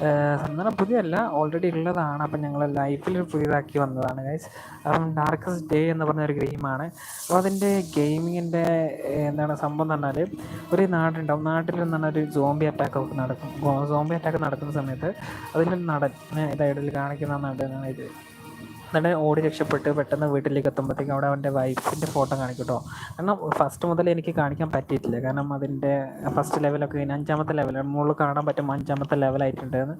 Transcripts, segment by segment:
സാധനം പുതിയല്ല ഓൾറെഡി ഉള്ളതാണ്. അപ്പം ഞങ്ങൾ ലൈഫിൽ പുതിയതാക്കി വന്നതാണ് ഗൈസ് അപ്പം ഡാർക്കസ്റ്റ് ഡേ എന്ന് പറഞ്ഞ ഒരു ഗെയിമാണ് അപ്പോൾ അതിന്റെ ഗെയിമിങ്ങിന്റെ എന്താണ് സംഭവം എന്ന് പറഞ്ഞാൽ ഒരു നാടുണ്ടാവും. നാട്ടിൽ നിന്നാണ് ഒരു സോംബി അറ്റാക്ക് ഒക്കെ നടക്കും. സോംബി അറ്റാക്ക് നടക്കുന്ന സമയത്ത് അതിന്റെ നടൻ ഇതായിട്ട് കാണിക്കുന്ന നടനാണ് ഇത്. എന്നിട്ട് ഓടി രക്ഷപ്പെട്ട് പെട്ടെന്ന് വീട്ടിലേക്ക് എത്തുമ്പോഴത്തേക്കും അവിടെ അവന്റെ വൈഫിന്റെ ഫോട്ടോ കാണിക്കും കേട്ടോ കാരണം ഫസ്റ്റ് മുതൽ എനിക്ക് കാണിക്കാൻ പറ്റിയിട്ടില്ല. കാരണം അതിന്റെ ഫസ്റ്റ് ലെവലൊക്കെ കഴിഞ്ഞ് അഞ്ചാമത്തെ ലെവൽ മുകളിൽ കാണാൻ പറ്റും അഞ്ചാമത്തെ ലെവലായിട്ടുണ്ടെന്ന്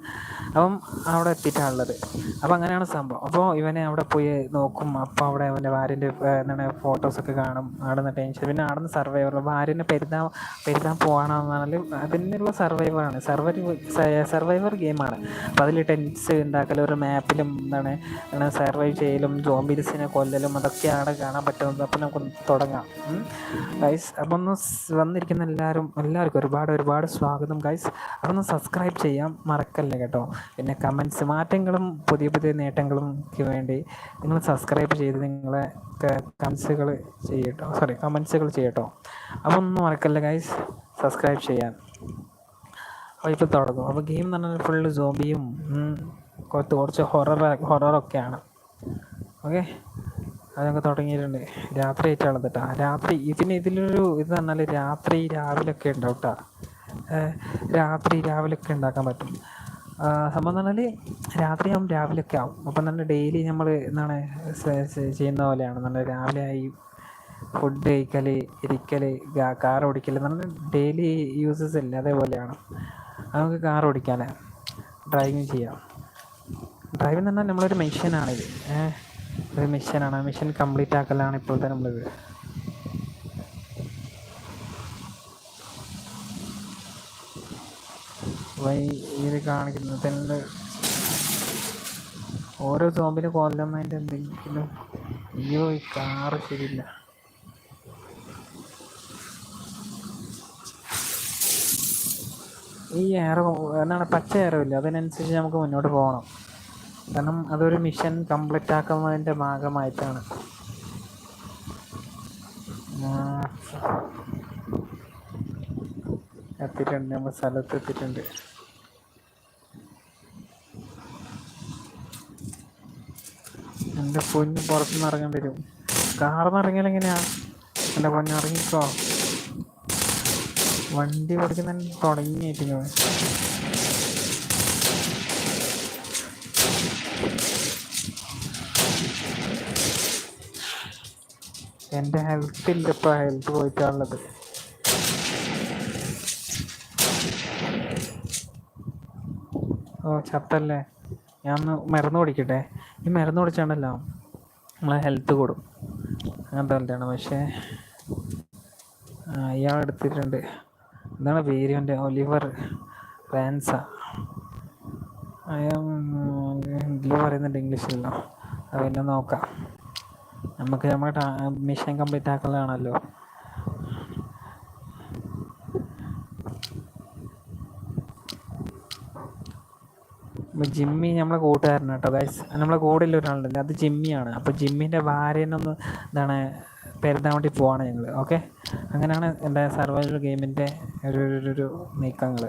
അപ്പം അവിടെ എത്തിയിട്ടാണുള്ളത് അപ്പോൾ അങ്ങനെയാണ് സംഭവം. അപ്പോൾ ഇവനെ അവിടെ പോയി നോക്കും. അപ്പോൾ അവിടെ അവന്റെ ഭാര്യന്റെ എന്താണ് ഫോട്ടോസൊക്കെ കാണും. അവിടെ നിന്ന് ടെൻഷൻ പിന്നെ അവിടെ നിന്ന് സർവൈവർ ഭാര്യനെ പെരുതാ പെരുതാൻ പോകണമെന്നാണെങ്കിലും അതിനുള്ള സർവൈവറാണ് സർവൈവർ സർവൈവർ ഗെയിമാണ് അപ്പോൾ അതിൽ ടെൻസ് ഉണ്ടാക്കൽ ഒരു മാപ്പിലും എന്താണ് അങ്ങനെ സർവൈവ് ചെയ്യലും ജോംബിൽസിനെ കൊല്ലലും അതൊക്കെയാണ് കാണാൻ പറ്റുന്നത്. അപ്പോൾ നമുക്ക് തുടങ്ങാം. ഗൈസ് അപ്പം ഒന്ന് വന്നിരിക്കുന്ന എല്ലാവരും എല്ലാവർക്കും ഒരുപാട് ഒരുപാട് സ്വാഗതം ഗൈസ് അതൊന്ന് സബ്സ്ക്രൈബ് ചെയ്യാം മറക്കല്ലേ കേട്ടോ? പിന്നെ കമൻസ് മാറ്റങ്ങളും പുതിയ പുതിയ നേട്ടങ്ങൾക്ക് വേണ്ടി നിങ്ങൾ സബ്സ്ക്രൈബ് ചെയ്ത് നിങ്ങളെ കമൻസുകൾ ചെയ്യട്ടോ. സോറി കമൻസുകൾ ചെയ്യട്ടോ. അപ്പോൾ ഒന്നും മറക്കല്ലേ ഗൈസ് സബ്സ്ക്രൈബ് ചെയ്യാൻ. അപ്പോൾ ഇപ്പോൾ തുടങ്ങും. അപ്പോൾ ഗെയിം എന്ന് പറഞ്ഞാൽ ഫുള്ള് സോംബിയും കുറച്ച് കുറച്ച് ഹൊറർ ഹൊററൊക്കെയാണ് ഓക്കെ. അതൊക്കെ തുടങ്ങിയിട്ടുണ്ട്. രാത്രി ആയിട്ടാണ് കേട്ടോ. രാത്രി ഇതിന് ഇതിലൊരു ഇത് പറഞ്ഞാൽ രാത്രി രാവിലെ ഒക്കെ ഉണ്ടാവും കേട്ടോ. രാത്രി രാവിലെ ഒക്കെ ഉണ്ടാക്കാൻ പറ്റും. സംഭവം എന്ന് പറഞ്ഞാൽ രാത്രിയാവും രാവിലെ ഒക്കെ ആവും. അപ്പം തന്നെ ഡെയിലി നമ്മൾ എന്താണ് ചെയ്യുന്ന പോലെയാണ്. നല്ല രാവിലെ ആയി ഫുഡ് കഴിക്കൽ ഇരിക്കൽ കാർ ഓടിക്കൽ നല്ല ഡെയിലി യൂസസ് അല്ലേ അതേപോലെയാണ് നമുക്ക് കാർ ഓടിക്കാനേ. ഡ്രൈവിങ് ചെയ്യാം. ഡ്രൈവിംഗ് എന്ന് പറഞ്ഞാൽ നമ്മളൊരു മെഷീനാണിത് ഒരു മെഷീനാണ് ആ മിഷൻ കംപ്ലീറ്റ് ആക്കലാണ് ഇപ്പോഴത്തെ നമ്മളിത്. ഇത് കാണിക്കുന്നത് തന്നെ ഓരോ സോമ്പിന് കൊല്ലുന്നതിന്റെ എന്തെങ്കിലും അയ്യോ ഈ കാറ് ശരിയില്ല. ഈ എയർ എന്താണ് പച്ച എയറോ അതിനനുസരിച്ച് നമുക്ക് മുന്നോട്ട് പോകണം. കാരണം അതൊരു മിഷൻ കംപ്ലീറ്റ് ആക്കുന്നതിന്റെ ഭാഗമായിട്ടാണ്. എത്തിയിട്ടുണ്ട്. നമ്മൾ സ്ഥലത്ത് എത്തിയിട്ടുണ്ട്. എന്റെ പൊന്ന് പുറത്തുനിന്ന് ഇറങ്ങേണ്ടി വരും. കാർന്ന് ഇറങ്ങിയാൽ എങ്ങനെയാ? എന്റെ പൊന്ന് ഇറങ്ങിക്കോ? വണ്ടി ഓടിക്കുന്ന തുടങ്ങിയിട്ടില്ല എന്റെ ഹെൽത്ത് ഇല്ല ഇപ്പോൾ ഹെൽത്ത് പോയിട്ടാണുള്ളത് ഓ ചത്തല്ലേ ഞാൻ ഒന്ന് മരുന്ന് കുടിക്കട്ടെ ഈ മരുന്ന് കുടിച്ചാണല്ലോ നമ്മളെ ഹെൽത്ത് കൂടും അങ്ങനത്തെ പോലത്തെയാണ് പക്ഷേ ഇയാൾ എടുത്തിട്ടുണ്ട് എന്താണ് പേര് എന്റെ ഒലിവർ റാൻസ അയാൾ ഇതിൽ പറയുന്നുണ്ട് ഇംഗ്ലീഷിലല്ലോ അത് പിന്നെ നോക്കാം നമുക്ക് നമ്മുടെ മിഷൻ കംപ്ലീറ്റ് ആക്കലാണല്ലോ. ജിമ്മി നമ്മളെ കൂട്ടുകാരനാണ് കേട്ടോ ഗൈസ് നമ്മളെ കൂടെയുള്ള ഒരാളുണ്ടല്ലോ? അത് ജിമ്മിയാണ്. അപ്പോൾ ജിമ്മിന്റെ ഭാര്യനൊന്ന് എന്താണ് പെരുത്താൻ വേണ്ടി പോവാണ് ഞങ്ങൾ ഓക്കെ അങ്ങനെയാണ് എന്റെ സർവൈവൽ ഗെയിമിന്റെ ഒരു ഒരു നീക്കങ്ങൾ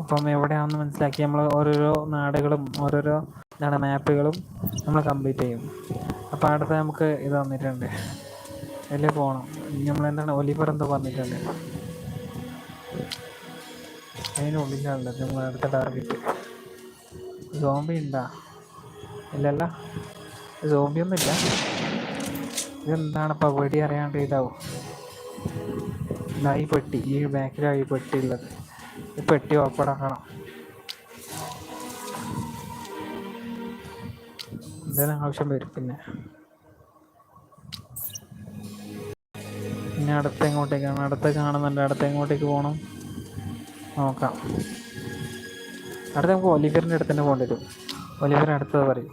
അപ്പം എവിടെയാണെന്ന് മനസ്സിലാക്കി നമ്മൾ ഓരോരോ നാടുകളും ഓരോരോ എന്താണ് മാപ്പുകളും നമ്മൾ കംപ്ലീറ്റ് ചെയ്യും. അപ്പോൾ അടുത്ത നമുക്ക് ഇത് തന്നിട്ടുണ്ട് അതിൽ പോകണം നമ്മൾ എന്താണ് ഒലിവർ എന്തോ പറഞ്ഞിട്ടുണ്ട്. അതിനുള്ളിലാണല്ലോ നമ്മൾ അടുത്ത ടാർഗറ്റ് സോംബി ഉണ്ടാ? ഇല്ലല്ല. സോംബി ഇതെന്താണ് ഇപ്പം വെടി അറിയാണ്ട് ഇതാവും. ഈ പെട്ടി. ഈ ബാക്കിലാണ് ഈ പെട്ടി ഉള്ളത്. ഈ പെട്ടി ഓപ്പണാക്കണം എന്തായാലും ആവശ്യം വരും പിന്നെ. പിന്നെ അടുത്ത എങ്ങോട്ടേക്കാണ് അടുത്ത കാണുന്നുണ്ട്. അടുത്ത എങ്ങോട്ടേക്ക് പോകണം നോക്കാം. അടുത്ത നമുക്ക് ഒലിവറിന്റെ അടുത്ത് തന്നെ പോകേണ്ടി വരും. ഒലിവർ അടുത്തത് പറയും.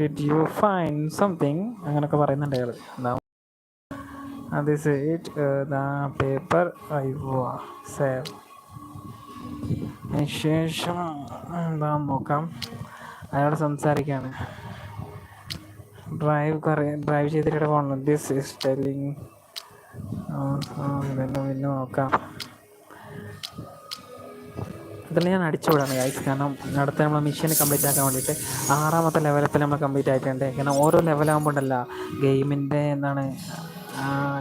ഡിഡ് യു ഫൈൻ സംതിങ് അങ്ങനെയൊക്കെ പറയുന്നുണ്ട് അയാൾ എന്താ? This it paper I save ശേഷം എന്താ നോക്കാം. അയാളോട് സംസാരിക്കുകയാണ് ഡ്രൈവ് ഡ്രൈവ് ചെയ്തിട്ട് പോകണം ദിസ് ഇസ് ടെല്ലിങ് പിന്നെ പിന്നെ നോക്കാം. ഇതെല്ലാം ഞാൻ അടിച്ചു വിടാണ് ഗൈസ് കാരണം അടുത്ത നമ്മൾ മിഷൻ കംപ്ലീറ്റ് ആക്കാൻ വേണ്ടിയിട്ട് ആറാമത്തെ ലെവലത്തിൽ നമ്മൾ കംപ്ലീറ്റ് ആയിട്ടുണ്ട്. കാരണം ഓരോ ലെവലാകുമ്പോൾ ഉണ്ടല്ല ഗെയിമിന്റെ എന്താണ്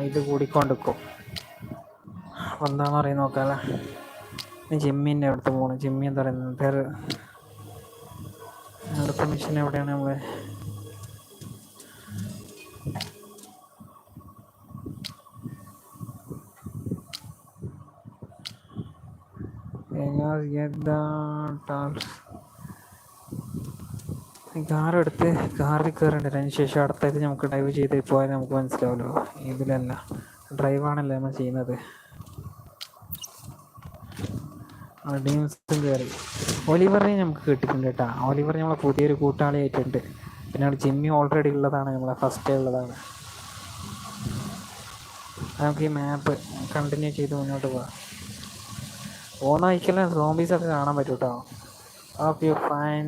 ഇത് കൂടിക്കൊണ്ടിരിക്കും. എന്താണെന്ന് പറയുന്നത് നോക്കാമല്ലേ ജിമ്മിന്റെ അടുത്ത് പോകണം ജിമ്മി എന്താ പറയുന്നത്. പേര് അടുത്ത മിഷൻ എവിടെയാണ് നമ്മൾ കാർ എടുത്ത് കാറിൽ കയറേണ്ടത് അതിന് ശേഷം അടുത്തായിട്ട് നമുക്ക് ഡ്രൈവ് ചെയ്ത് പോയാൽ നമുക്ക് മനസ്സിലാവുമല്ലോ ഇതിലല്ല ഡ്രൈവാണല്ലോ നമ്മൾ ചെയ്യുന്നത്. ഡീംസും കയറി ഒലിവറിനെ നമുക്ക് കിട്ടിയിട്ടുണ്ട് കേട്ടോ. ഒലിവർ നമ്മളെ പുതിയൊരു കൂട്ടാളിയായിട്ടുണ്ട്. പിന്നെ അവിടെ ജിമ്മി ഓൾറെഡി ഉള്ളതാണ് നമ്മളെ ഫസ്റ്റ് ഉള്ളതാണ്. നമുക്ക് ഈ മാപ്പ് കണ്ടിന്യൂ ചെയ്ത് മുന്നോട്ട് പോവാം. ഓണായിക്കെല്ലാം സോംബീസൊക്കെ കാണാൻ പറ്റും കേട്ടോ ഓക്കെ ഫൈൻ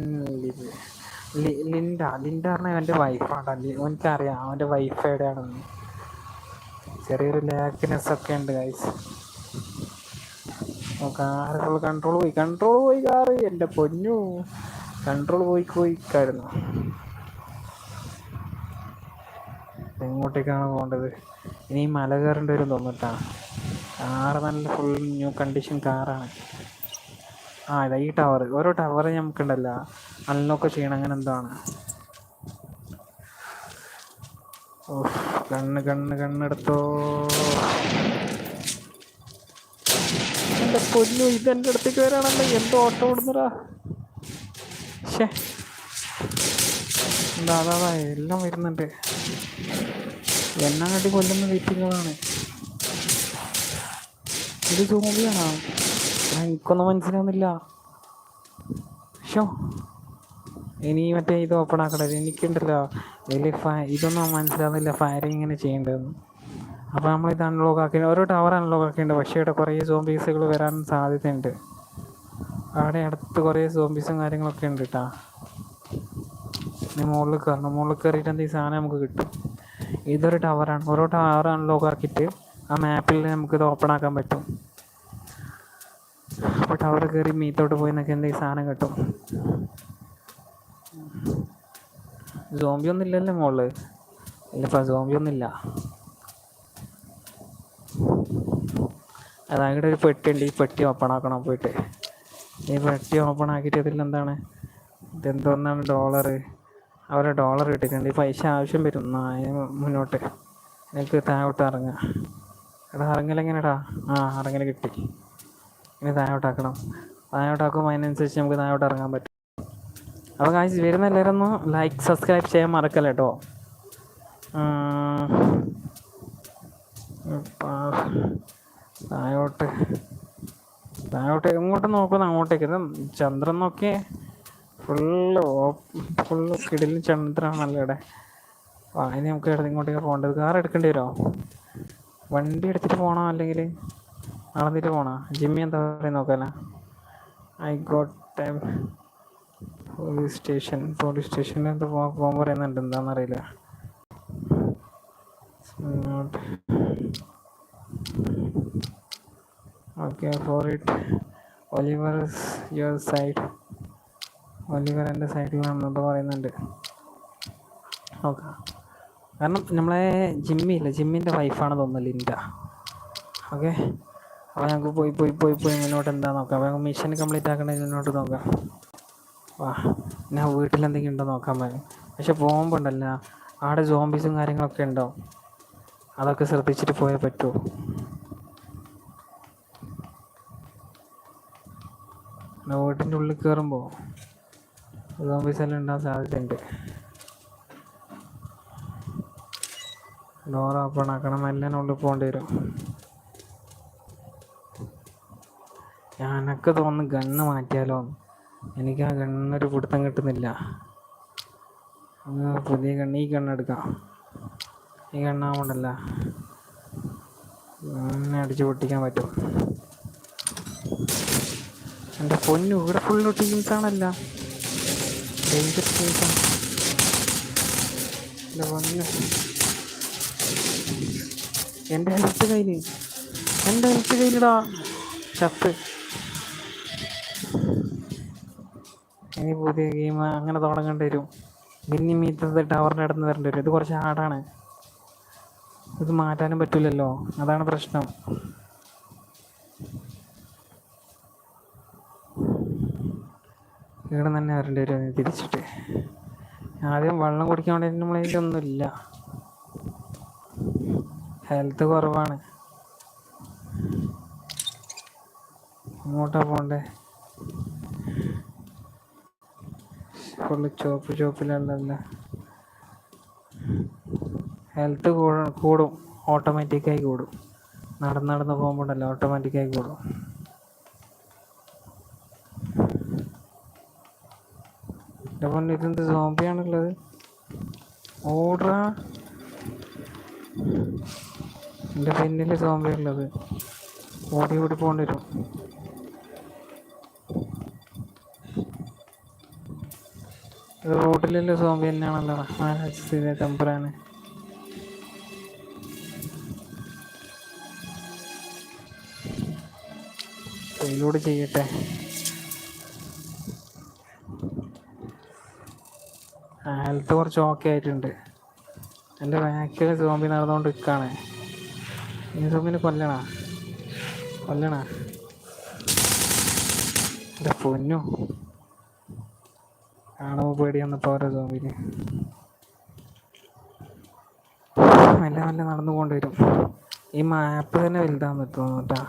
ലിൻഡ ലിൻഡ പറഞ്ഞാൽ അവന്റെ വൈഫാണ് എനിക്കറിയാം അവന്റെ വൈഫ് എവിടെയാണെന്ന്. ചെറിയൊരു ലാക്കിനെസ് ഒക്കെ ഉണ്ട് ഗൈസ് കാറ് ഫുൾ കൺട്രോൾ പോയി. കൺട്രോൾ പോയി കാറ് എന്റെ പൊന്നു. കൺട്രോൾ പോയി പോയിക്കായിരുന്നു എങ്ങോട്ടേക്കാണ് പോകേണ്ടത്? ഇനി മല കയറേണ്ടി വരും തോന്നിട്ടാണ് കാറ് നല്ല ഫുൾ ന്യൂ കണ്ടീഷൻ കാറാണ് ആ ഇതാ ഈ ടവർ ഓരോ ടവർ നമുക്കുണ്ടല്ലോ. അൺലോക്ക് ചെയ്യണം അങ്ങനെ എന്താണ് ഓ കണ്ണ് കണ്ണ് കണ്ണെടുത്തോ. പൊന്നു ഇത് എന്റെ അടുത്തേക്ക് വരാണല്ലോ. എന്തോ ഓട്ടോ ഓടുന്നടാ. ഷേ എന്താ അതാ എല്ലാം വരുന്നുണ്ട്. എണ്ണങ്ങാട്ടി കൊല്ലുന്ന വെയിറ്റിങ്ങാണ് ഇത് സോമ്പിയാണോ എനിക്കൊന്നും മനസ്സിലാവുന്നില്ല. ഷോ ഇനി മറ്റേ ഇത് ഓപ്പൺ ആക്കണത് എനിക്കുണ്ടല്ലോ. വലിയ ഫ ഇതൊന്നും മനസ്സിലാവുന്നില്ല. ഫയറിങ് ഇങ്ങനെ ചെയ്യേണ്ടതെന്ന്. അപ്പോൾ നമ്മൾ ഇത് അൺലോക്ക് ആക്കി ഓരോ ടവർ അൺലോക്ക് ആക്കിയിട്ടുണ്ട്. പക്ഷേ ഇവിടെ കുറേ സോംബീസുകൾ വരാൻ സാധ്യതയുണ്ട്. അവിടെ അടുത്ത് കുറേ സോംബീസും കാര്യങ്ങളൊക്കെ ഉണ്ട് കേട്ടോ ഇനി മുകളിൽ കയറണം. മുകളിൽ കയറിയിട്ട് എന്തെങ്കിലും സാധനം നമുക്ക് കിട്ടും. ഇതൊരു ടവറാണ് ഓരോ ടവർ അൺലോക്ക് ആക്കിയിട്ട് ആ മാപ്പിൽ നമുക്കിത് ഓപ്പൺ ആക്കാൻ പറ്റും. അപ്പോൾ ടവർ കയറി മീത്തോട്ട് പോയി എന്നൊക്കെ എന്തെങ്കിലും സാധനം കിട്ടും. സോംബി ഒന്നും ഇല്ലല്ലോ മുകളിൽ ഇല്ലപ്പാ സോംബി ഒന്നും അതായത് ഒരു പെട്ടി ഉണ്ട് ഈ പെട്ടി ഓപ്പൺ ആക്കണം പോയിട്ട്. ഈ പെട്ടി ഓപ്പൺ ആക്കിയിട്ട് ഇതിൽ എന്താണ് ഇതെന്തോന്നാണ് ഡോളർ അവരെ ഡോളർ ഇട്ടിട്ടുണ്ട്. ഈ പൈസ ആവശ്യം വരും. മുന്നോട്ട്. എനിക്ക് താഴോട്ട് ഇറങ്ങാം. എടാ ഇറങ്ങലെങ്ങനെടാ ആ ഇറങ്ങൽ കിട്ടി. ഇനി താഴോട്ടാക്കണം താഴോട്ടാക്കുമ്പോൾ അതിനനുസരിച്ച് നമുക്ക് താഴോട്ട് ഇറങ്ങാൻ പറ്റും. അപ്പോൾ കാശ് വരുന്ന എല്ലാവരും ഒന്ന് ലൈക്ക് സബ്സ്ക്രൈബ് ചെയ്യാൻ മറക്കല്ല കേട്ടോ താഴോട്ട് താഴോട്ട് എങ്ങോട്ട് നോക്കുന്നു? അങ്ങോട്ടേക്ക്. ചന്ദ്രൻ നോക്കി ഫുള്ള് ഫുള്ള് കിടിലും ചന്ദ്രനാണല്ലോ ഇവിടെ. ആ ഇനി നമുക്ക് ഇങ്ങോട്ടേക്ക് പോകേണ്ടത്. കാർ എടുക്കേണ്ടി വരുമോ വണ്ടി എടുത്തിട്ട് പോകണോ അല്ലെങ്കിൽ നടന്നിട്ട് പോകണോ ജിമ്മി എന്താ പറയുക നോക്കാനാ? I got time police station. Police സ്റ്റേഷനിൽ എന്താ പോകാൻ പറയുന്നുണ്ട് എന്താണെന്നറിയില്ല okay for it Oliver your side Oliver എന്റെ സൈഡിലാണെന്നൊക്കെ പറയുന്നുണ്ട്. ഓക്കെ കാരണം നമ്മളെ ജിമ്മി ഇല്ല? ജിമ്മിന്റെ വൈഫാണ് തോന്നുന്നത് ലിൻഡ. ഓക്കെ അപ്പോൾ ഞങ്ങൾക്ക് പോയി പോയി പോയി പോയി മുന്നോട്ട് എന്താ നോക്കാം. അപ്പോൾ മിഷൻ കംപ്ലീറ്റ് ആക്കണമെങ്കിൽ മുന്നോട്ട് നോക്കാം. വാ. ഞാൻ വീട്ടിൽ എന്തെങ്കിലും ഉണ്ടോ നോക്കാൻ പറ്റും പക്ഷെ പോകുമ്പോൾ ഉണ്ടല്ലോ. ആടെ ജോംബീസും കാര്യങ്ങളൊക്കെ ഉണ്ടോ? അതൊക്കെ ശ്രദ്ധിച്ചിട്ട് പോയേ പറ്റൂ. പിന്നെ വീട്ടിന്റെ ഉള്ളിൽ കയറുമ്പോൾ സോംബീസ് എല്ലാം ഉണ്ടാകാൻ സാധ്യതയുണ്ട്. ഡോർ ഓപ്പൺ ആക്കണം എല്ലാം ഉള്ളിൽ പോകേണ്ടി വരും. ഞാനൊക്കെ തോന്നുന്നു ഗണ്ണ് മാറ്റിയാലോ. എനിക്ക് ആ ഗണ്ണൊരു പിടുത്തം കിട്ടുന്നില്ല. പുതിയ ഗണ്ണ് ഈ ഗണ്ണെടുക്കാം ഈ ഗണ്ണാവുണ്ടല്ല ഗണ്ണ് അടിച്ച് പൊട്ടിക്കാൻ പറ്റും? എന്റെ പൊന്നു ഇവിടെ ഫുൾ ടീംസ് ആണല്ല. ഡേഞ്ചർ ടീംസാണ് എന്റെ ഹെൽത്ത് കയ്യിൽ എന്റെ ഹെൽത്ത് കയ്യിലിടാ. ചത്ത് ഇനി പുതിയ ഗെയിം അങ്ങനെ തുടങ്ങേണ്ടി വരും. പിന്നെ മീറ്റർ ടവറിന്റെ അടുത്ത് വരേണ്ടി വരും. ഇത് കുറച്ച് ഹാർഡാണ് ഇത് മാറ്റാനും പറ്റില്ലല്ലോ അതാണ് പ്രശ്നം. ഇവിടെ തന്നെ വരേണ്ടി വരും. തിരിച്ചിട്ട്. ആദ്യം വെള്ളം കുടിക്കാൻ വേണ്ടി നമ്മളതിലൊന്നുമില്ല ഹെൽത്ത് കുറവാണ്. എങ്ങോട്ടാ പോണ്ടേ? ഫുള്ള് ചോപ്പ് ചോപ്പിലല്ലല്ല ഹെൽത്ത് കൂടും. ഓട്ടോമാറ്റിക്കായി കൂടും. നടന്ന് നടന്ന് പോകുമ്പോഴല്ല ഓട്ടോമാറ്റിക്കായി കൂടും. എന്റെ പൊന്നെ ഇതെന്ത് സോംബിയാണുള്ളത് ഓടാ എന്റെ പിന്നിൽ സോംബി ഓടി ഓടി പോകേണ്ടി വരും. റോഡിലുള്ള സോംബി തന്നെയാണല്ലോ. ടെമ്പറാണ് ഇതിലൂടെ ചെയ്യട്ടെ. ഹെൽത്ത് കുറച്ച് ഓക്കെ ആയിട്ടുണ്ട്. എന്റെ ബാക്കിൽ സോംബി നടന്നുകൊണ്ട് നിൽക്കുകയാണ് ഈ സോംബിനെ കൊല്ലണ? കൊല്ലണ? എന്റെ പൊന്നു. കാണുമ്പോൾ പേടി വന്നപ്പോൾ ഓരോ സോംബിന് മെല്ലെ മെല്ലെ നടന്നു കൊണ്ടുവരും ഈ മാപ്പ് തന്നെ വലുതാന്ന് തോന്നുട്ടാ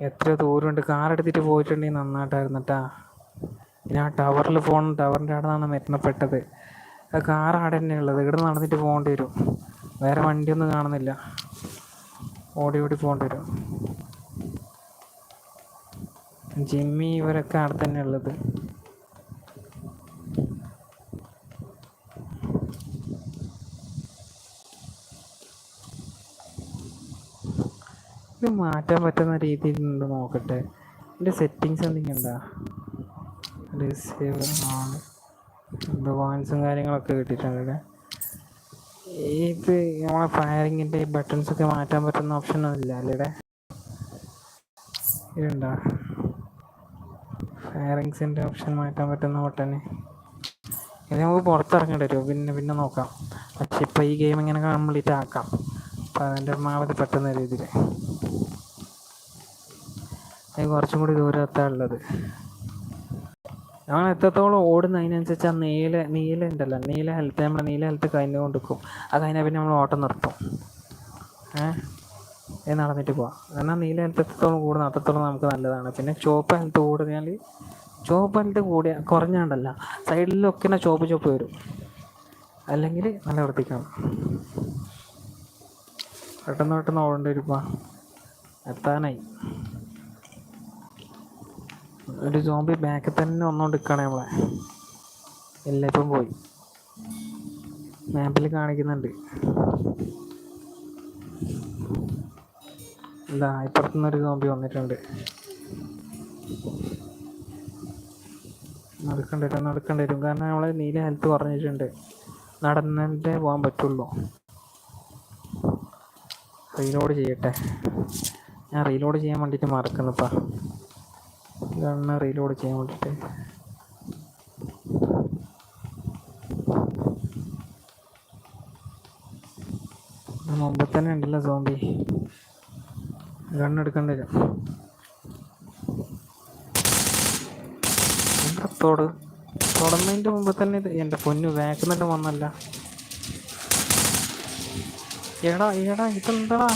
എത്ര ദൂരമുണ്ട്. കാർ എടുത്തിട്ട് പോയിട്ടുണ്ടെങ്കിൽ നന്നായിട്ടായിരുന്നു കേട്ടാ ആ ടവറിൽ പോകണം ടവറിന്റെ അവിടെ നിന്നാണ് മരണപ്പെട്ടത്. ആ കാർ അവിടെ തന്നെ ഉള്ളത്. ഇവിടെ നടന്നിട്ട് പോകേണ്ടി വരും. വേറെ വണ്ടിയൊന്നും കാണുന്നില്ല. ഓടി ഓടി പോകേണ്ടി വരും. ജിമ്മി ഇവരൊക്കെ അവിടെ തന്നെ ഉള്ളത്. മാറ്റാൻ പറ്റുന്ന രീതിയിൽ നിന്ന് നോക്കട്ടെ എന്റെ സെറ്റിങ്സ് എന്തെങ്കിലും ഉണ്ടോ ഡിസേബിൾ ആണ് വാൻസും കാര്യങ്ങളൊക്കെ കിട്ടിയിട്ടുണ്ട് ഇത് നമ്മളെ ഫയറിങ്ങിന്റെ ഈ ബട്ടൺസ് ഒക്കെ മാറ്റാൻ പറ്റുന്ന ഓപ്ഷൻ ഒന്നും ഇല്ല അല്ലേ ഇതുണ്ടോ ഫയറിങ്സിന്റെ ഓപ്ഷൻ മാറ്റാൻ പറ്റുന്ന ബട്ടന് ഇത് നമുക്ക് പുറത്തിറങ്ങേണ്ടി വരും. പിന്നെ പിന്നെ നോക്കാം. പക്ഷെ ഇപ്പോൾ ഈ ഗെയിം ഇങ്ങനെ കംപ്ലീറ്റ് ആക്കാം. അപ്പോൾ അതിന്റെ പരമാവധി പറ്റുന്ന രീതിയിൽ. കുറച്ചും കൂടി ദൂരത്താണ് ഉള്ളത്. ഞങ്ങൾ എത്രത്തോളം ഓടുന്ന അതിനനുസരിച്ച് ആ നീല നീല ഉണ്ടല്ലോ. നീല ഹെൽത്ത് നമ്മുടെ നീല ഹെൽത്ത് കഴിഞ്ഞു കൊണ്ടിരിക്കും അത് കഴിഞ്ഞാൽ പിന്നെ നമ്മൾ ഓട്ടം നിർത്തും. ഇത് നടന്നിട്ട് പോവാം. എന്നാൽ നീല ഹെൽത്ത് എത്രത്തോളം കൂടുന്ന അത്രത്തോളം നമുക്ക് നല്ലതാണ്. പിന്നെ ചുവപ്പ് ഹെൽത്ത് കൂടുതൽ ചുവപ്പ് ഹെൽത്ത് കൂടിയ കുറഞ്ഞാണ്ടല്ല. സൈഡിലൊക്കെ തന്നെ ചുവപ്പ് ചുവപ്പ് വരും. അല്ലെങ്കിൽ നല്ല വൃത്തിക്കാണ്. പെട്ടെന്ന് പെട്ടെന്ന് ഓടേണ്ടി വരുമ്പോൾ എത്താനായി. ഒരു സോംബി ബാക്കിൽ തന്നെ ഒന്നുകൊണ്ട് നിൽക്കണേ നമ്മളെ. എല്ലാം പോയി. മാപ്പിൽ കാണിക്കുന്നുണ്ട്. എന്താ ഇപ്പുറത്തുനിന്ന് ഒരു സോംബി വന്നിട്ടുണ്ട്. നടക്കേണ്ടി വരും നടക്കേണ്ടി വരും. കാരണം നമ്മളെ നീല ഹെൽത്ത് കുറഞ്ഞിട്ടുണ്ട്. നടന്നിട്ടേ പോകാൻ പറ്റുള്ളൂ. റീലോഡ് ചെയ്യട്ടെ. ഞാൻ റീലോഡ് ചെയ്യാൻ വേണ്ടിയിട്ട് മറക്കുന്നുപ്പാ. ഗണ്ണ് റീലോഡ് ചെയ്യാൻ വേണ്ടിയിട്ട് മുമ്പ് തന്നെ ഉണ്ടല്ലോ സോംബി ഗണ്ണെടുക്കേണ്ടി വരും. തോട് തുടർന്നതിന്റെ മുമ്പ് തന്നെ ഇത് എന്റെ പൊന്നു വേക്കുന്നിട്ട് വന്നല്ല. എടാ എടാ ഇതെന്താടാ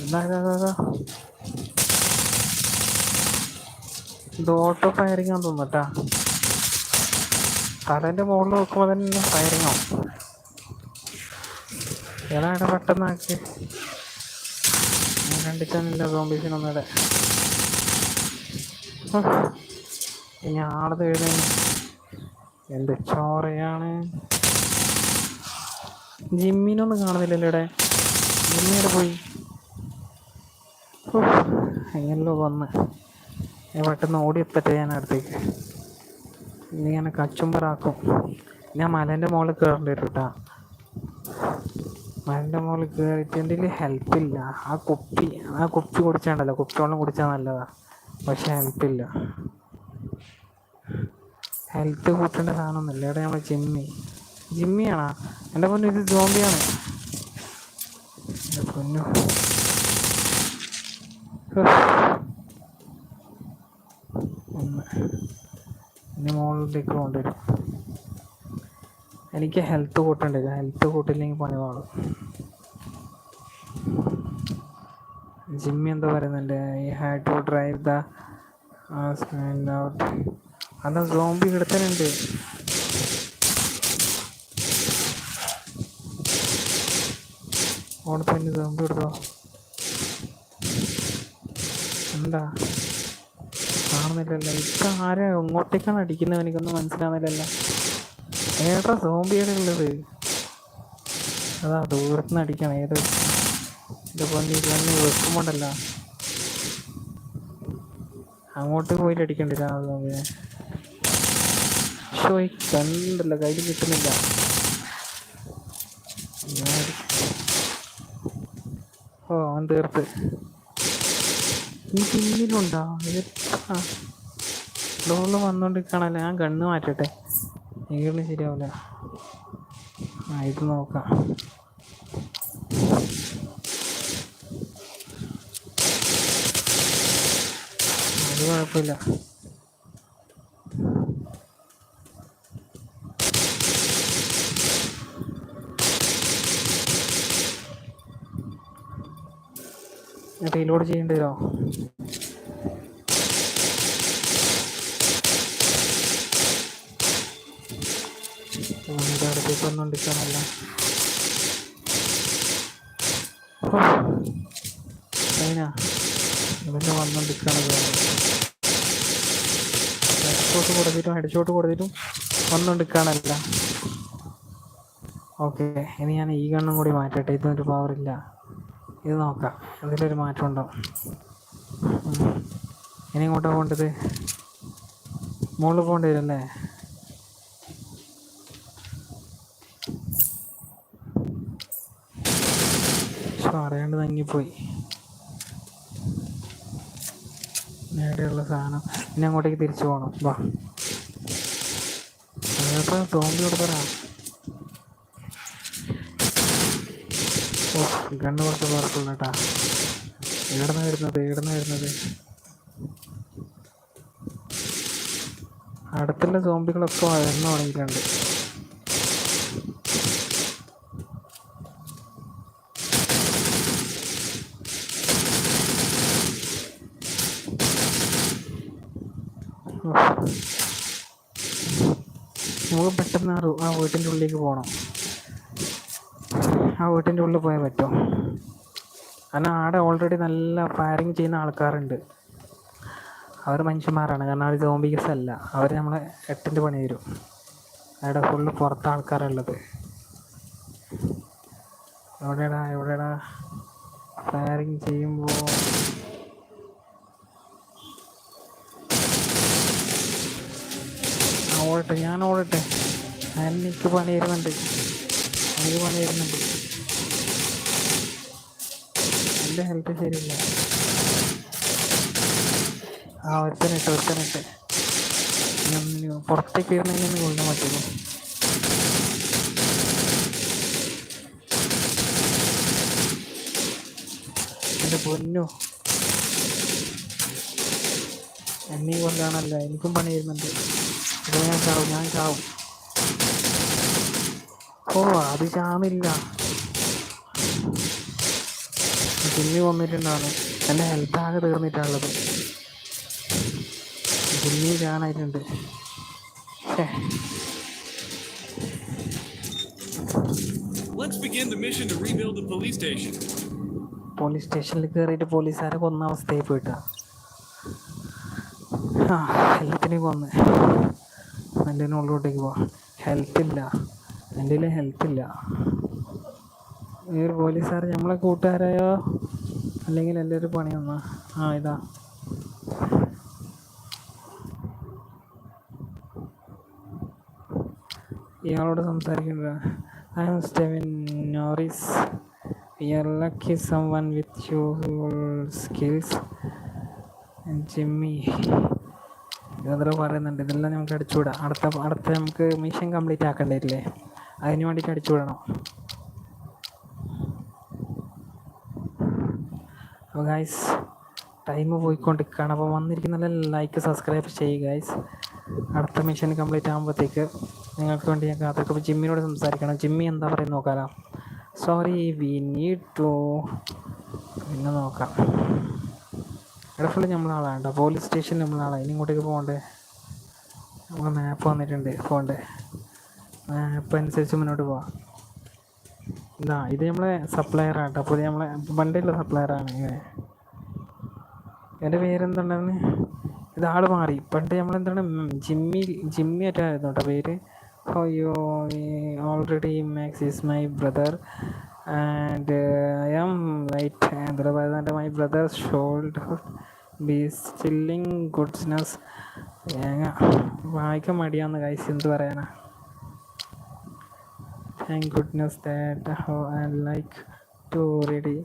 എന്താ ഇതാ, ഓട്ടോ ഫയറിംഗ് ആണെന്ന് തോന്നുട്ടാ തലേന്റെ മുകളിൽ നോക്കുമ്പോൾ തന്നെ ഫയറിംഗ് ആവും. ഏതാണ് പെട്ടെന്ന് ഞാൻ കണ്ടിട്ടാണില്ല സോംബീസിനൊന്നുകൂടെ ഇനി ആളത് എഴുതുന്നു എന്ത് ചോറയാണ്. ജിമ്മിനൊന്നും കാണുന്നില്ലല്ലോ ഇവിടെ ജിമ്മിയുടെ പോയി. എങ്ങനെയല്ലോ വന്ന്. ഞാൻ പെട്ടെന്ന് ഓടി എത്തട്ടെ ഞാൻ അടുത്തേക്ക്. ഇനി ഞാൻ കച്ചുമ്പറാക്കും. ഞാൻ മലേന്റെ മുകളിൽ കയറേണ്ടി വരും കേട്ടാ മലേന്റെ മുകളിൽ കയറിയിട്ട് എന്റെ ഹെൽപ്പില്ല ആ കുപ്പി ആ കുപ്പി കുടിച്ചാണ്ടല്ലോ. കുപ്പി വെള്ളം കുടിച്ചാൽ നല്ലതാ. പക്ഷെ ഹെൽപ്പില്ല ഹെൽത്ത് കൂട്ടേണ്ട സാധനമൊന്നുമില്ല. ഇവിടെ നമ്മുടെ ജിമ്മി. ജിമ്മിയാണോ? എന്റെ പൊന്നു ഇത് ജോമ്പിയാണ് എന്റെ പൊന്നു. ഇനി മുകളിലേക്ക് കൊണ്ടുവരും എനിക്ക് ഹെൽത്ത് കൂട്ടേണ്ടി വരും. ഹെൽത്ത് കൂട്ടില്ലെങ്കിൽ പണി പാടും ജിമ്മി എന്താ പറയുന്നുണ്ട്. ഈ ഹാഡ് ടു ഡ്രൈവ് ദ അല്ല സോംബി കിടത്തനുണ്ട് ഓണത്തിന് സോംബി എടുത്തോ? എന്താ? കാണുന്നില്ലല്ലോ. ഇപ്പം ആരാ എങ്ങോട്ടേക്കാണ് അടിക്കുന്നത് എനിക്കൊന്നും മനസ്സിലാവുന്നില്ലല്ലോ. ഏതാ സോംബിയാണ് ഉള്ളത് അതാ ദൂരത്ത് നിന്ന് അടിക്കണം. ഏത് ഇതുപോലെ നീ വെക്കുമ്പോണ്ടല്ല. അങ്ങോട്ട് പോയിട്ട് അടിക്കണ്ടില്ല ആ സോംബിനെ ഷോ ഈ കണ്ടുണ്ടല്ലോ കയ്യിൽ കിട്ടുന്നില്ല. ഓ അവൻ തീർത്ത്. ഈ പിന്നിലുണ്ടോ ഡോറിൽ വന്നോണ്ടിരിക്കണല്ലോ. ഞാൻ കണ്ണ് മാറ്റട്ടെ. നീൾ ശരിയാവില്ല ആ ഇത് നോക്കാം. അത് കുഴപ്പമില്ല. റീലോഡ് ചെയ്യേണ്ടി വരുമോ ഹെഡ്ഷോട്ട് കൊടുത്തിട്ടും ഹെഡ്ഷോട്ട് കൊടുത്തിട്ടും വന്നോണ്ടിരിക്കണല്ല. ഓക്കെ ഇനി ഞാൻ ഈ കണ്ണും കൂടി മാറ്റട്ടെ. പവർ ഇല്ല. ഇത് നോക്കാം. ഒരു മാറ്റം ഉണ്ടോ ഉം. ഇനി ഇങ്ങോട്ടാണ് പോകേണ്ടത്? മുകളിൽ പോകേണ്ടി വരും അല്ലേ പറയാണ്ട് തങ്ങിപ്പോയി. നേടെയുള്ള സാധനം. ഇനി അങ്ങോട്ടേക്ക് തിരിച്ചു പോകണം വാ. അതിനകത്ത് തോമ്പി കൊടുത്തരാ ഓ ഗണ്ണ് കുറച്ച് പാർക്കുള്ള കേട്ടാ എവിടുന്ന വരുന്നത് എവിടെന്നാ വരുന്നത്? അടുത്തുള്ള സോംബികളൊക്കെ വരുന്ന തുടങ്ങിയിട്ടുണ്ട്. നമുക്ക് പെട്ടെന്ന് ആ വീട്ടിന്റെ ഉള്ളിലേക്ക് പോകണം ആ വീട്ടിന്റെ ഉള്ളിൽ പോയാൽ പറ്റുമോ കാരണം ആടെ ഓൾറെഡി നല്ല ഫയറിങ് ചെയ്യുന്ന ആൾക്കാരുണ്ട്. അവർ മനുഷ്യന്മാരാണ്. കാരണം അവർ സോംബിക്കസ് അല്ല. അവർ നമ്മളെ എട്ടിന്റെ പണി തരും. അവിടെ ഫുള്ള് പുറത്ത് ആൾക്കാരുള്ളത് എവിടെടാ എവിടെടാ ഫയറിങ് ചെയ്യുമ്പോൾ ഓടട്ടെ ഞാൻ ഓടട്ടെ. എനിക്ക് പണി തരുന്നുണ്ട്. എനിക്ക് പണി തരുന്നുണ്ട്. എന്റെ ഹെൽത്ത് ശരിയില്ല. ആ ഒരുത്തനിട്ട് ഒരുത്തനിട്ട് പുറത്തേക്ക് വരുന്നതിന് കൊള്ളാൻ പറ്റുള്ളൂ എന്റെ പൊന്നു. എന്നെ കൊണ്ടാണല്ല എനിക്കും പണി വരുന്നുണ്ട്. ഞാൻ ചാവും ഞാൻ ചാവും. ഓ അത് ചാമില്ല. കുഞ്ഞി വന്നിട്ടുണ്ടാണ് എന്റെ ഹെൽത്ത് ആകെ തീർന്നിട്ടാണുള്ളത്. കുഞ്ഞി കാണായിട്ടുണ്ട് പോലീസ് സ്റ്റേഷനിൽ കയറിയിട്ട് പോലീസുകാരെ കൊന്ന അവസ്ഥയായി പോയിട്ടാ. ആ എല്ലാത്തിനെയും കൊന്ന് എന്റെ ഉള്ളിലോട്ടേക്ക് പോവാം. ഹെൽത്ത് ഇല്ല. എന്റെ ഹെൽത്ത് ഇല്ല. ഈ ഒരു പോലീസുകാർ നമ്മളെ കൂട്ടുകാരായോ? അല്ലെങ്കിൽ ഒരു പണി വന്നാ. ആ ഇതാ. ഇയാളോട് സംസാരിക്കുന്നത് I am Steven Norris we are lucky someone with your skills Jimmy ഇതെന്തോ പറയുന്നുണ്ട്. ഇതെല്ലാം നമുക്ക് അടിച്ചുവിടാം അടുത്ത അടുത്ത നമുക്ക് മിഷൻ കംപ്ലീറ്റ് ആക്കേണ്ടി വരില്ലേ? അതിന് വേണ്ടിയിട്ട് അടിച്ചുവിടണം അപ്പോൾ ഗായ്സ് ടൈം പോയിക്കൊണ്ടിരിക്കുകയാണ്. അപ്പോൾ വന്നിരിക്കുന്ന ലൈക്ക് സബ്സ്ക്രൈബ് ചെയ്യുക ഗായ്സ് അടുത്ത മിഷൻ കംപ്ലീറ്റ് ആകുമ്പോഴത്തേക്ക് നിങ്ങൾക്ക് വേണ്ടി ഞാൻ കാത്തിരിക്കും. അപ്പോൾ ജിമ്മിനോട് സംസാരിക്കണം. ജിമ്മി എന്താ പറയുന്നത് നോക്കാലോ? സോറി വി നീഡ് ടു പിന്നെ നോക്കാം. ഇവിടെ ഫുള്ള് നമ്മളാളാണ് പോലീസ് സ്റ്റേഷനിൽ നമ്മളാളാണ് ഇനി ഇങ്ങോട്ടേക്ക് പോകണ്ടേ? നമ്മൾ മാപ്പ് വന്നിട്ടുണ്ട്. പോകണ്ടേ? മാപ്പ് അനുസരിച്ച് മുന്നോട്ട് പോവാം. ഇതാ ഇത് നമ്മളെ സപ്ലയർ ആട്ടോ. അപ്പോൾ നമ്മളെ പണ്ടുള്ള സപ്ലയർ ആണ് എന്റെ പേരെന്തുണ്ടായിരുന്നു ഇത് ആൾ മാറി. പണ്ട് നമ്മളെന്താണ്? ജിമ്മി ജിമ്മി ആയിട്ടായിരുന്നു കേട്ടോ പേര്. അയ്യോ already Max is my brother and I am light എന്താ പറയുന്നത് my brother shoulder be stilling goodness വായിക്കാൻ മടിയാന്ന് കൈസ് എന്ത് പറയാനാ? Thank goodness that how I like to really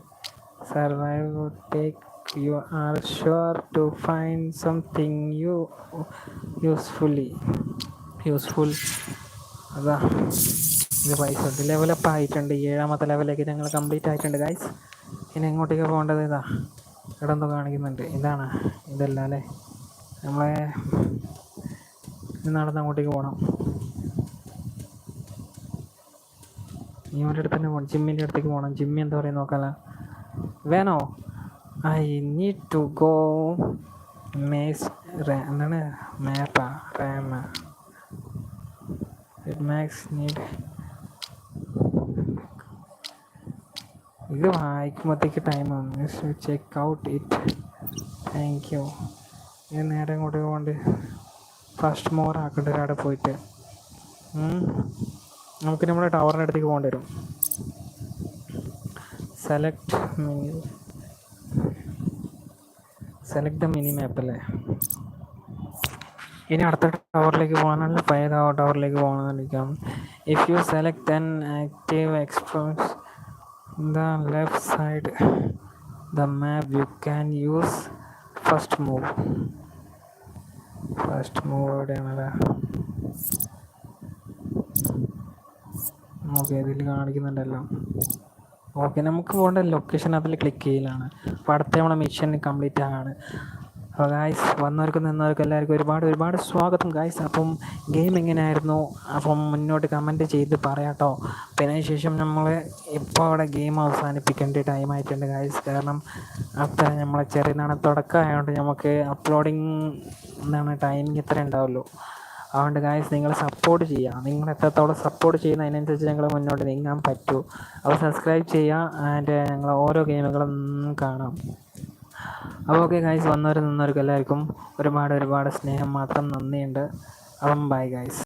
survive or take you are sure to find something you usefully useful. അതാ ഇത് പൈസ level up ആയിട്ടുണ്ട്. ഏഴാമത്തെ ലെവലിലേക്ക് ഞങ്ങൾ കംപ്ലീറ്റ് ആയിട്ടുണ്ട് ഗൈസ് ഇനി എങ്ങോട്ടേക്ക് പോകേണ്ടത്? ഇതാ കിടന്നു കാണിക്കുന്നുണ്ട്. ഇതാണ് ഇതല്ല അല്ലേ? നമ്മളെ നടന്ന് അങ്ങോട്ടേക്ക് പോകണം ഇവന്റെ അടുത്ത് തന്നെ പോകണം ജിമ്മിന്റെ അടുത്തേക്ക് പോകണം ജിമ്മി എന്താ പറയുക നോക്കാല വേണോ? I need to go maze എന്താണ്? മാപ്പാ റാമ മാക്സ് നീഡ് ഇത് വായിക്കുമ്പോഴത്തേക്ക് time check out it thank you ഇത് നേരെ ഇങ്ങോട്ട് പോകണ്ട്. ഫസ്റ്റ് മോർ ആക്കേണ്ട ഒരാടെ പോയിട്ട്. നമുക്ക് നമ്മുടെ ടവറിന്റെ അടുത്തേക്ക് പോകേണ്ടി വരും. Select mini select the mini map അല്ലേ? ഇനി അടുത്ത ടവറിലേക്ക് പോകാനല്ല പഴയ ടവറിലേക്ക് പോകണമെന്നിരിക്കാം if you select an active expose the left side the map you can use first move first move എവിടെയാണല്ലേ okay ഇതിൽ കാണിക്കുന്നുണ്ടല്ലോ. ഓക്കെ നമുക്ക് പോകേണ്ട ലൊക്കേഷൻ അതിൽ ക്ലിക്ക് ചെയ്യലാണ്. അപ്പോൾ അടുത്ത നമ്മുടെ മിഷൻ കംപ്ലീറ്റ് ആണ്. അപ്പോൾ ഗായ്സ് വന്നവർക്കും നിന്നവർക്കും എല്ലാവർക്കും ഒരുപാട് ഒരുപാട് സ്വാഗതം ഗായ്സ് അപ്പം ഗെയിം എങ്ങനെയായിരുന്നു? അപ്പം മുന്നോട്ട് കമന്റ് ചെയ്ത് പറയാട്ടോ. പിന്നെ ശേഷം നമ്മൾ ഇപ്പോൾ അവിടെ ഗെയിം അവസാനിപ്പിക്കേണ്ട ടൈം ആയിട്ടുണ്ട് ഗായ്സ് കാരണം അത്ര നമ്മളെ ചെറിയ നാളെ തുടക്കമായതുകൊണ്ട് നമുക്ക് അപ്ലോഡിങ് എന്താണ് ടൈമിങ് ഇത്ര ഉണ്ടാവുള്ളൂ. അതുകൊണ്ട് ഗായ്സ് നിങ്ങൾ സപ്പോർട്ട് ചെയ്യുക. നിങ്ങൾ എത്രത്തോളം സപ്പോർട്ട് ചെയ്യുന്ന അതിനനുസരിച്ച് ഞങ്ങൾ മുന്നോട്ട് നീങ്ങാൻ പറ്റൂ. അപ്പോൾ സബ്സ്ക്രൈബ് ചെയ്യുക ആൻഡ് ഞങ്ങൾ ഓരോ ഗെയിമുകളും കാണാം. അപ്പോൾ ഓക്കെ ഗായ്സ് വന്നവരും നിന്നവർക്കും എല്ലാവർക്കും ഒരുപാട് ഒരുപാട് സ്നേഹം മാത്രം നന്ദിയുണ്ട്. അപ്പം ബൈ ഗായ്സ്